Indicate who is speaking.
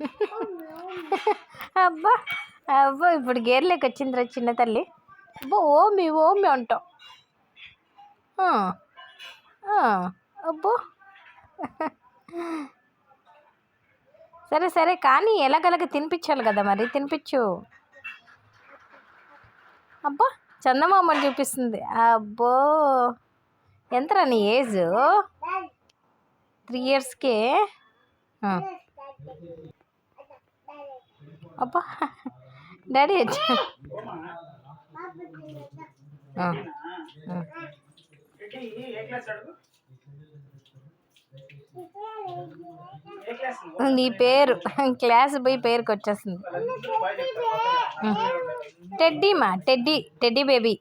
Speaker 1: అబ్బా అబ్బా ఇప్పుడు గేర్లోకి వచ్చిందిరా చిన్న తల్లి. అబ్బో ఓమి ఓమి అంటాం. అబ్బో. సరే సరే కానీ ఎలాగలగ తినిపించాలి కదా మరి తినిపించు. అబ్బా చందమామని చూపిస్తుంది. అబ్బో ఎంతరా నీ ఏజ్? త్రీ ఇయర్స్కే? అబ్బా. డాడీ వచ్చా. నీ పేరు క్లాస్ పోయి పేరుకి వచ్చేస్తుంది. టెడ్డీ మా టెడ్డీ టెడ్డీ బేబీ